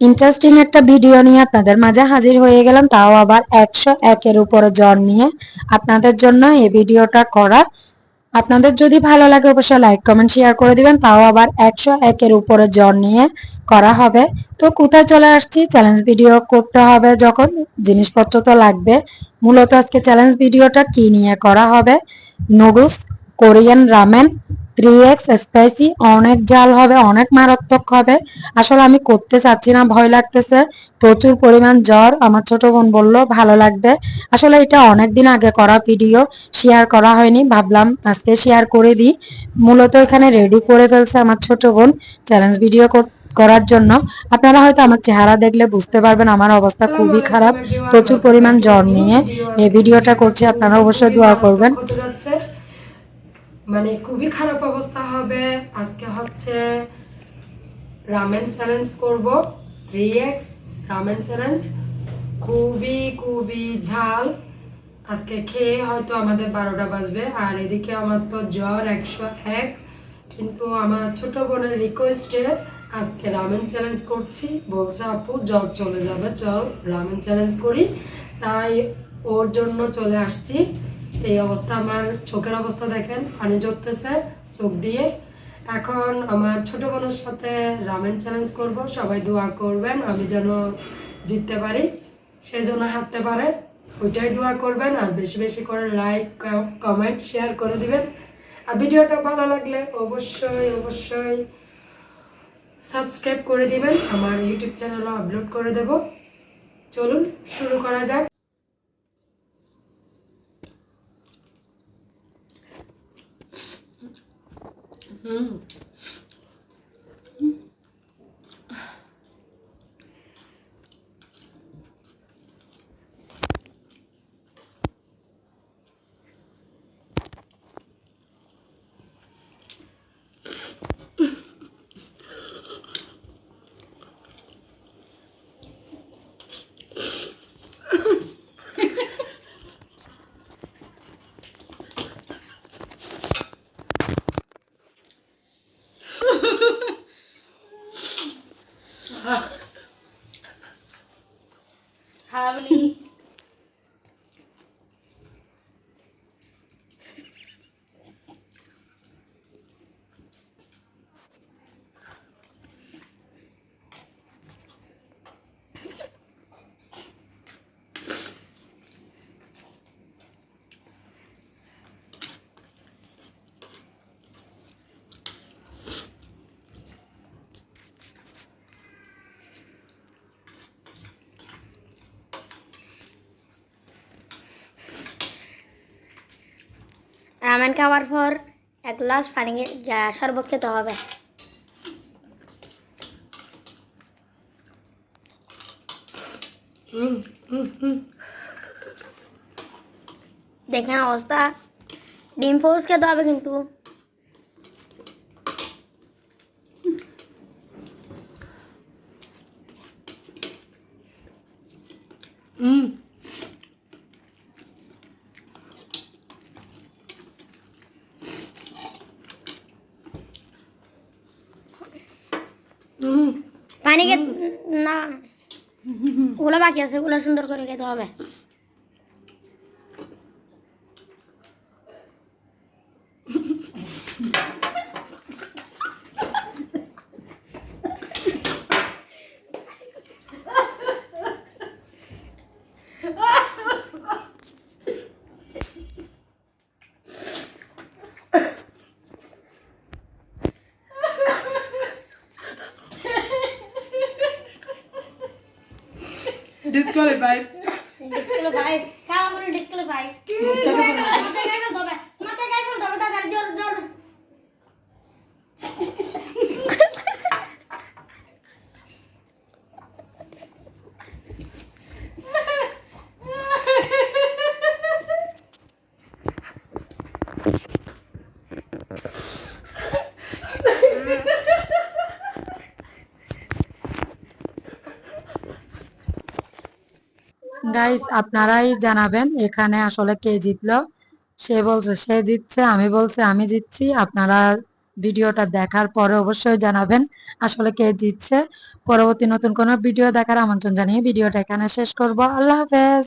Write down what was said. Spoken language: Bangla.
ইন্টারেস্টিং একটা ভিডিও নিয়ে আপনাদের মাঝে হাজির হয়ে গেলাম। তাও আবার একশো একের উপরে জ্বর নিয়ে আপনাদের জন্য এই ভিডিওটা করা। আপনাদের যদি ভালো লাগে অবশ্যই লাইক কমেন্ট শেয়ার করে দিবেন। তাও আবার একশো একের উপরে জ্বর নিয়ে করা হবে। তো কোথায় চলে আসছি? চ্যালেঞ্জ ভিডিও করতে হবে যখন জিনিসপত্র তো লাগবে। মূলত আজকে চ্যালেঞ্জ ভিডিওটা কি নিয়ে করা হবে? Noodles Korean ramen three X spicy অনেক জাল হবে অনেক মারাত্মক হবে আসলে আমি করতে চাচ্ছি না ভয় লাগতেছে প্রচুর পরিমাণ জ্বর আমার ছোট বোন বলল ভালো লাগবে আসলে এটা অনেক দিন আগে করা ভিডিও শেয়ার করা হয়নি ভাবলাম আজকে শেয়ার করে দিই মূলত এখানে রেডি করে ফেলছে আমার ছোট বোন চ্যালেঞ্জ ভিডিও করার জন্য আপনারা হয়তো আমার চেহারা দেখলে বুঝতে পারবেন আমার অবস্থা খুবই খারাপ প্রচুর পরিমাণ জ্বর নিয়ে এই ভিডিওটা করছি আপনারা অবশ্যই দোয়া করবেন মানে খুবই খারাপ অবস্থা হবে। আজকে হচ্ছে রামেন চ্যালেঞ্জ করব। থ্রি এক্স রামেন চ্যালেঞ্জ খুবই খুবই ঝাল। আজকে খেয়ে হয়তো আমাদের বারোটা বাজবে। আর এদিকে আমার তো জ্বর একশো এক। কিন্তু আমার ছোট বোনের রিকোয়েস্টে আজকে রামেন চ্যালেঞ্জ করছি। বলছে, আপু, জ্বর চলে যাবে, চল রামেন চ্যালেঞ্জ করি। তাই ওর জন্য চলে আসছি। এই অবস্থা, আমার চোখের অবস্থা দেখেন, পানি ঝরতেছে চোখ দিয়ে। এখন আমার ছোট বোনের সাথে রামেন চ্যালেঞ্জ করব, সবাই দোয়া করবেন, আমি যেন জিততে পারি সেই জন্য হাঁটতে পারে, ওইটাই দোয়া করবেন, আর বেশি বেশি করে লাইক কমেন্ট শেয়ার করে দিবেন। আর ভিডিওটা ভালো লাগলে অবশ্যই অবশ্যই সাবস্ক্রাইব করে দিবেন, আমার ইউটিউব চ্যানেলও আপলোড করে দেব। চলুন, শুরু করা যাক। 嗯。হাবলি রামেন খাওয়ার পর এক গ্লাস পানি যা- শরবত খেতে হবে। দেখেন অবস্থা। ডিম ফোস খেতে হবে কিন্তু। পানি না। ওগুলো বাকি আছে ওগুলো সুন্দর করে খেতে হবে। ডিসকোয়ালিফাই ডিসকুয়ালিফাইড কারা মনে ডিসকুয়ালিফাইড গাইস আপনারাই জানাবেন এখানে আসলে কে জিতলো। সে বলছে, সে জিতছে, আমি বলছে, আমি জিতছি। আপনারা ভিডিওটা দেখার পরে অবশ্যই জানাবেন আসলে কে জিতছে। পরবর্তী নতুন কোনো ভিডিও দেখার আমন্ত্রণ জানিয়ে ভিডিওটা এখানে শেষ করব। আল্লাহ হাফেজ।